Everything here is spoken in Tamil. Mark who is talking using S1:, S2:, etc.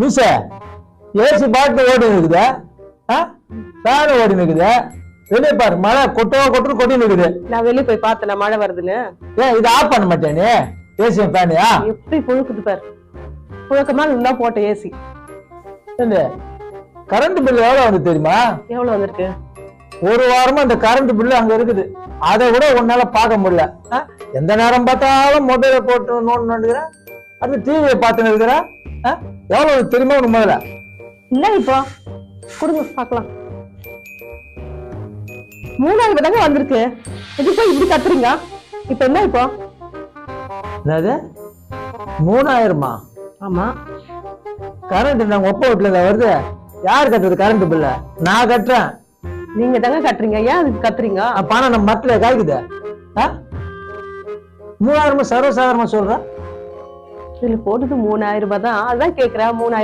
S1: மிஸ் ஏசி பாட்டு ஓடி இருக்குது ஃபேன் ஓடி இருக்குது வெளியே பாரு மழை கொட்டோ கொட்டு கொட்டி நிக்குது
S2: நான் வெளியே போய் பார்த்தேன் மழை வருதுன்னு.
S1: ஏன் இதை ஆஃப் பண்ண மாட்டேன் ஏசி ஃபேனியா
S2: எப்படி புழுக்குது பாரு. புழக்கமா நல்லா போட்ட ஏசி.
S1: கரண்ட் பில் எவ்வளவு வந்து தெரியுமா?
S2: எவ்வளவு வந்திருக்கு?
S1: ஒரு வாரமா இந்த கரண்ட் பில்லு அங்க இருக்குது. அதை கூட உன்னால பார்க்க முடியல? எந்த நேரம் பார்த்தாலும் மொபைல போட்டு நோண்டு நோண்டுக்கிறேன் அது டிவியை பார்த்துன்னு இருக்கிறேன்? எவ்வளவு தெரியுமா உனக்கு முதல்ல?
S2: என்ன இப்போ? கொடுங்க பார்க்கலாம். ரூபாய் தாங்க வந்திருக்கு. போய் இப்படி கத்துறீங்க? இப்போ என்ன இப்போ?
S1: என்னது? மூணாயிரமா?
S2: ஆமா.
S1: கரண்ட் நாங்க ஒப்ப வீட்டுல வருது? யார் கட்டுறது கரண்ட் பில்ல நான் கட்டுறேன்.
S2: நீங்க தாங்க கட்டுறீங்க. ஏன் அதுக்கு கத்துறீங்க?
S1: பணம் நம்ம மரத்துல காய்க்குது? மூணாயிரமா சர்வசாதாரணமா சொல்றேன்
S2: இதில் போட்டது மூணாயிரம் ரூபாய் தான். அதான் கேட்குறேன் மூணாயிரம்